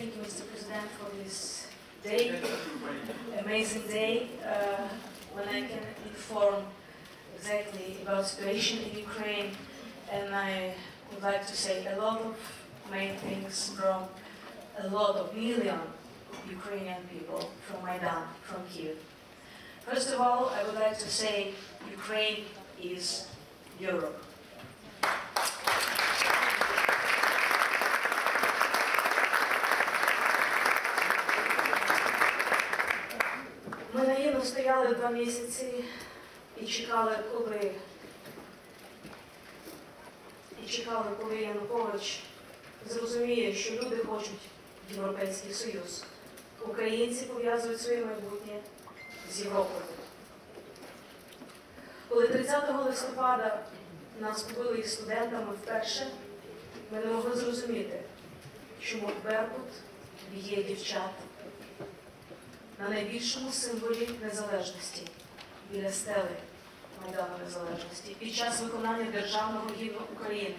thank you, Mr. President, for this day, amazing day, uh, when I can inform exactly about situation in Ukraine, and I would like to say a lot of main things from a lot of million Ukrainian people from Maidan, from Kiev. First of all, I would like to say Ukraine is Europe. Стояли два місяці і чекали, коли і чекали, коли Янукович зрозуміє, що люди хочуть Європейський Союз. Українці пов'язують своє майбутнє з Європою. Коли 30 листопада нас побили їх студентами вперше, ми не могли зрозуміти, чому Беркут б'є дівчат на найбільшому символі незалежності біля стели Майдану Незалежності під час виконання державного гімну України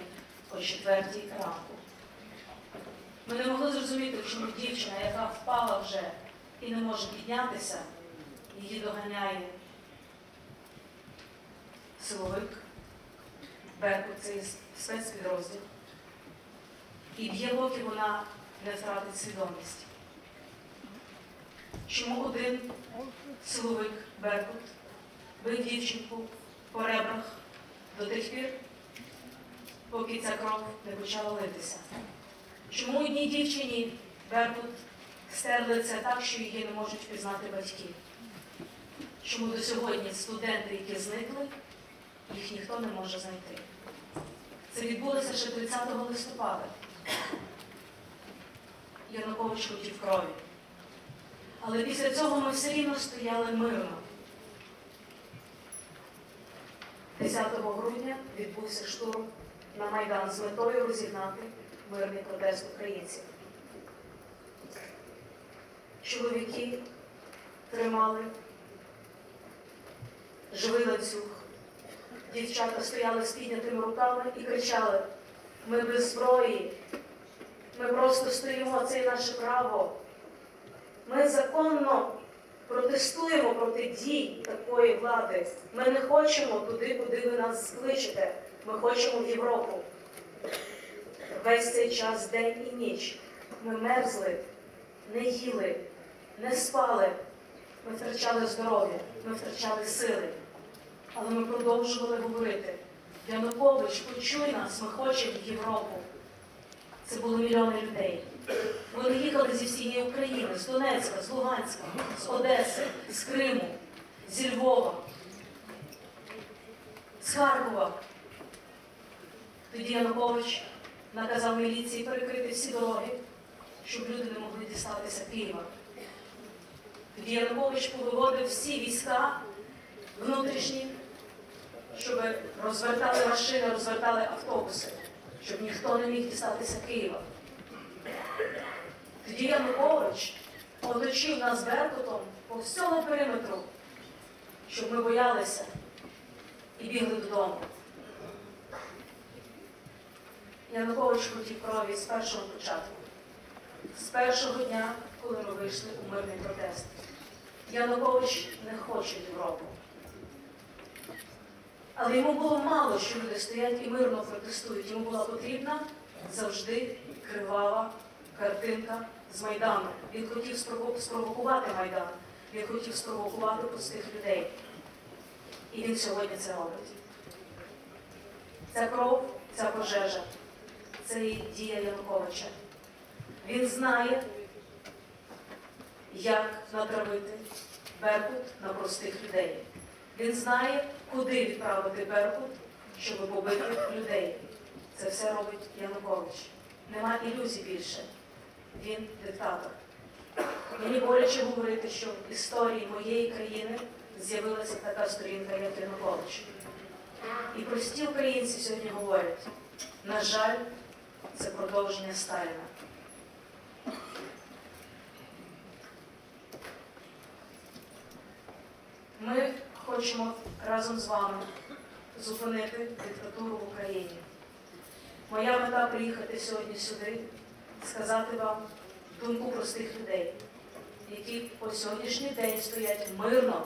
о четвертій ранку. Ми не могли зрозуміти, чому дівчина, яка впала вже і не може піднятися, її доганяє силовик, Беркут, цей спецпідрозділ. І б'є, поки вона не втратить свідомість. Чому один силовик Беркут бив дівчинку по ребрах до тих пір, поки ця кров не почала литися? Чому одній дівчині Беркут стерли це так, що її не можуть впізнати батьки? Чому до сьогодні студенти, які зникли, їх ніхто не може знайти? Це відбулося ще 30 листопада. Янукович хотів крові. Але після цього ми все рівно стояли мирно. 10 грудня відбувся штурм на Майдан з метою розігнати мирний протест українців. Чоловіки тримали живий ланцюг. Дівчата стояли з піднятими руками і кричали: ми без зброї, ми просто стоїмо, це наше право. Ми законно протестуємо проти дій такої влади. Ми не хочемо туди, куди ви нас кличете. Ми хочемо в Європу. Весь цей час, день і ніч. Ми мерзли, не їли, не спали. Ми втрачали здоров'я, ми втрачали сили. Але ми продовжували говорити. Янукович, почуй нас, ми хочемо в Європу. Це були мільйони людей. Вони їхали зі всієї України, з Донецька, з Луганська, з Одеси, з Криму, зі Львова, з Харкова. Тоді Янукович наказав міліції перекрити всі дороги, щоб люди не могли дістатися Києва. Тоді Янукович повиводив всі війська внутрішні, щоб розвертали машини, розвертали автобуси, щоб ніхто не міг дістатися Києва. Тоді Янукович оточив нас Беркутом по всьому периметру, щоб ми боялися і бігли додому. Янукович хотів крові з першого початку, з першого дня, коли ми вийшли у мирний протест. Янукович не хоче Європу. Але йому було мало, що люди стоять і мирно протестують. Йому була потрібна завжди кривава картинка з Майдану. Він хотів спровокувати Майдан, він хотів спровокувати простих людей. І він сьогодні це робить. Ця кров, ця пожежа, це дія Януковича. Він знає, як натравити Беркут на простих людей. Він знає, куди відправити Беркут, щоб побити людей. Це все робить Янукович. Нема ілюзій більше. Він диктатор. Мені боляче говорити, що в історії моєї країни з'явилася така сторінка, як Янукович. І прості українці сьогодні говорять, на жаль, це продовження Сталіна. Ми хочемо разом з вами зупинити диктатуру в Україні. Моя мета приїхати сьогодні сюди, сказати вам думку простих людей, які по сьогоднішній день стоять мирно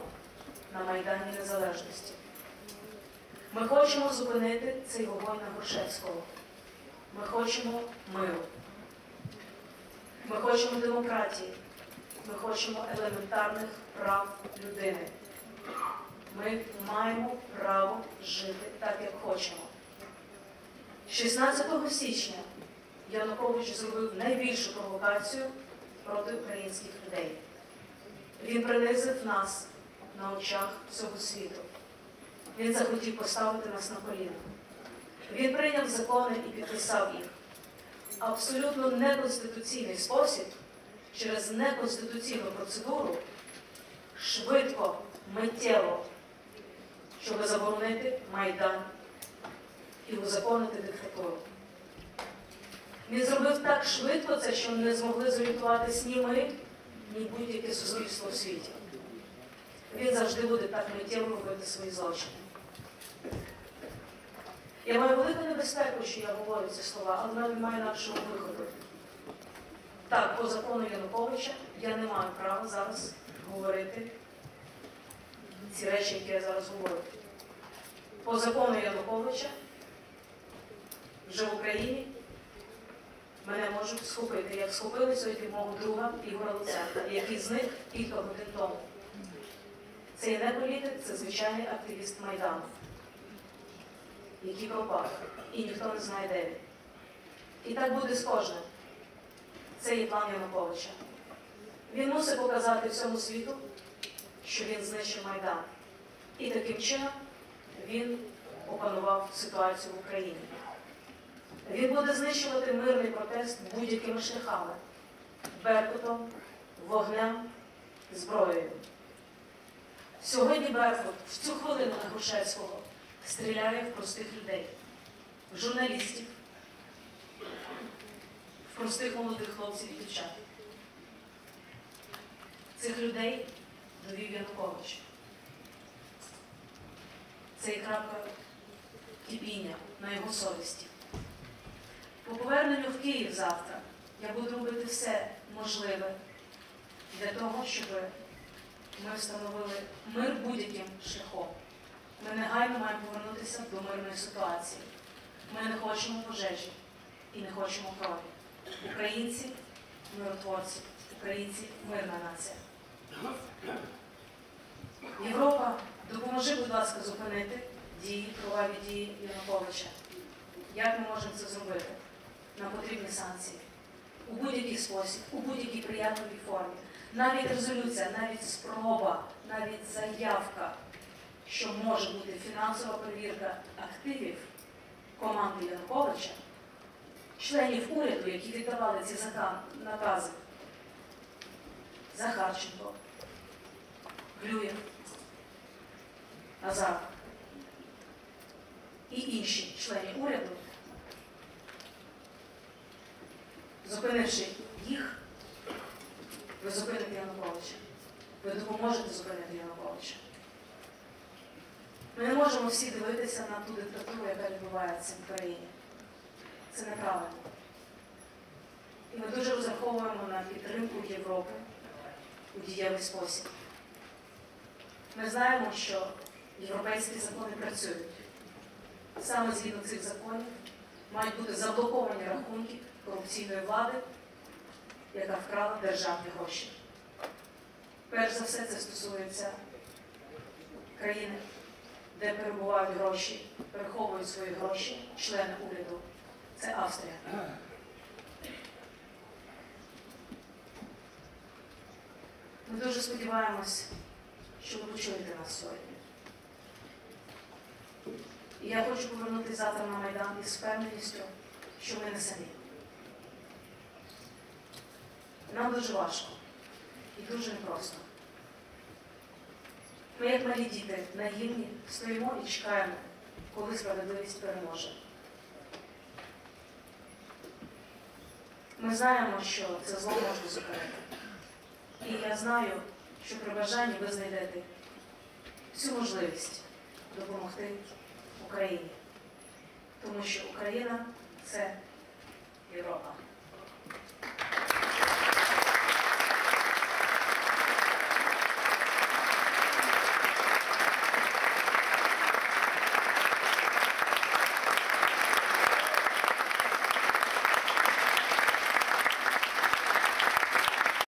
на Майдані Незалежності. Ми хочемо зупинити цей вогонь на Грушевського. Ми хочемо миру. Ми хочемо демократії. Ми хочемо елементарних прав людини. Ми маємо право жити так, як хочемо. 16 січня Янукович зробив найбільшу провокацію проти українських людей. Він принизив нас на очах всього світу. Він захотів поставити нас на коліна. Він прийняв закони і підписав їх. Абсолютно неконституційний спосіб через неконституційну процедуру швидко, миттєво, щоб заборонити Майдан і узаконити диктатуру. Він зробив так швидко це, що не змогли зорієнтуватись ні ми, ні будь-яке суспільство в світі. Він завжди буде так миттєво робити свої злочини. Я маю велику небезпеку, що я говорю ці слова, але в мене немає інакшого виходу. Так, по закону Януковича я не маю права зараз говорити ці речі, які я зараз говорю. По закону Януковича вже в Україні мене можуть схопити, як схопили сьогодні мого друга Ігора Луценка, який зник кілька годин тому. Це не політик, це звичайний активіст Майдану, який пропав, і ніхто не знає, де він. І так буде з кожним. Це є план Януковича. Він мусить показати всьому світу, що він знищив Майдан. І таким чином він опанував ситуацію в Україні. Він буде знищувати мирний протест будь-якими шляхами беркутом, вогнем, зброєю. Сьогодні Беркут в цю хвилину на Грушевського стріляє в простих людей, в журналістів, в простих молодих хлопців і дівчат. Цих людей довів Янукович. Це є крапка кипіння на його совісті. По поверненню в Київ завтра я буду робити все можливе для того, щоб ми встановили мир будь-яким шляхом. Ми негайно маємо повернутися до мирної ситуації. Ми не хочемо пожежі і не хочемо крові. Українці миротворці, українці мирна нація. Європа, допоможи, будь ласка, зупинити дії, кроваві дії Януковича. Як ми можемо це зробити? Нам потрібні санкції у будь-який спосіб, у будь-якій приятливій формі. Навіть резолюція, навіть спроба, навіть заявка, що може бути фінансова перевірка активів команди Януковича, членів уряду, які віддавали ці накази. Захарченко, Глюєв, Азар і інші члени уряду, зупинивши їх, ви зупините Януковича. Ви допоможете зупинити Януковича. Ми не можемо всі дивитися на ту диктатуру, яка відбувається в Україні. Це неправильно. І ми дуже розраховуємо на підтримку Європи у дієвий спосіб. Ми знаємо, що європейські закони працюють. Саме згідно цих законів мають бути заблоковані рахунки корупційної влади, яка вкрала державні гроші. Перш за все, це стосується країни, де перебувають гроші, переховують свої гроші, члени уряду. Це Австрія. Ми дуже сподіваємось, що ви почуєте нас сьогодні. І я хочу повернутися завтра на Майдан із впевненістю, що ми не самі. Нам дуже важко і дуже непросто. Ми, як малі діти, наївні, стоїмо і чекаємо, коли справедливість переможе. Ми знаємо, що це зло можна зупинити. І я знаю, що при бажанні ви знайдете всю можливість допомогти Україні. Тому що Україна це Європа.